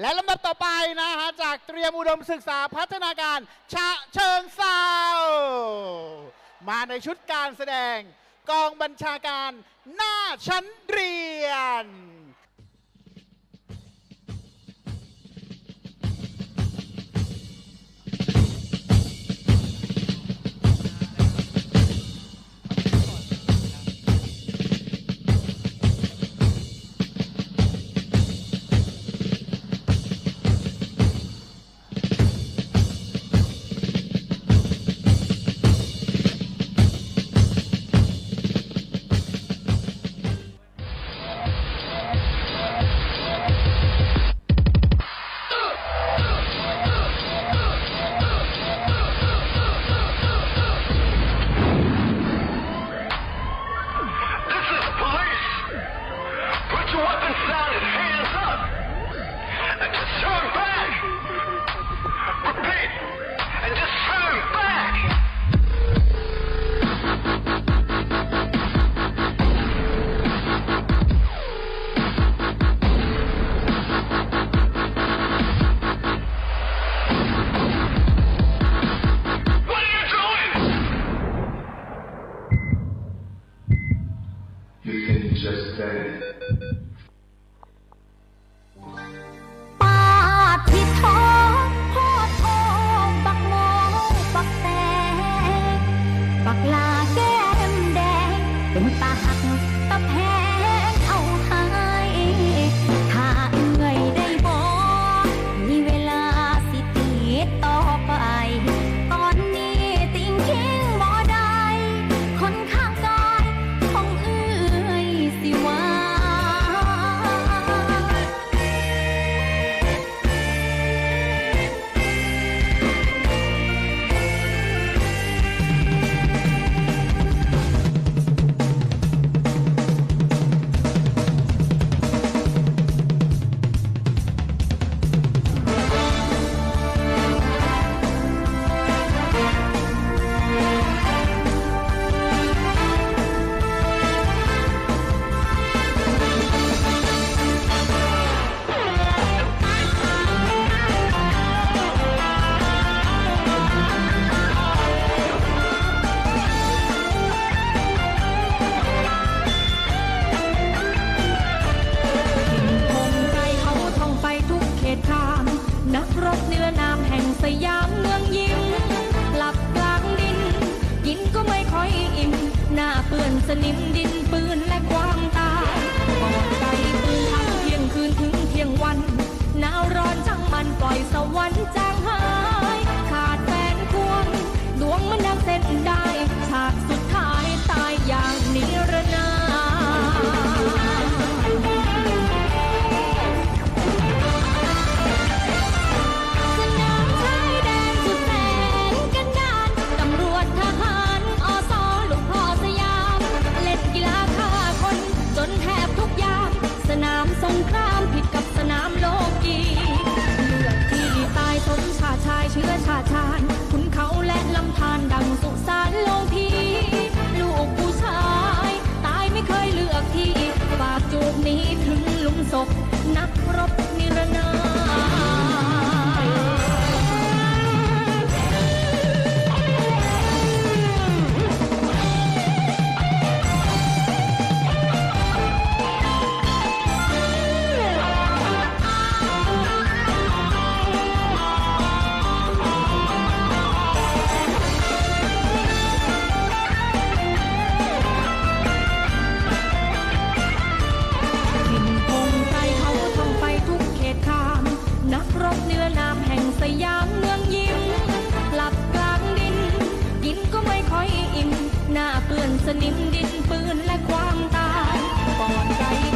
และลำดับต่อไปนะฮะจากเตรียมอุดมศึกษาพัฒนาการชะเชิงเซามาในชุดการแสดงกองบัญชาการหน้าชั้นเรียน you can just say. Hãy นิมดินปืนและความตายปอดใจปืนทั้งเที่ยงคืนถึงเที่ยงวัน หนาวร้อนช่างมันปล่อยสวรรค์ใจ สยามเมืองยิ้ม หลับกลางดิน ดินก็ไม่ค่อยอิ่ม หน้าเปื้อนสนิมดินปืนและความตายปอดใจ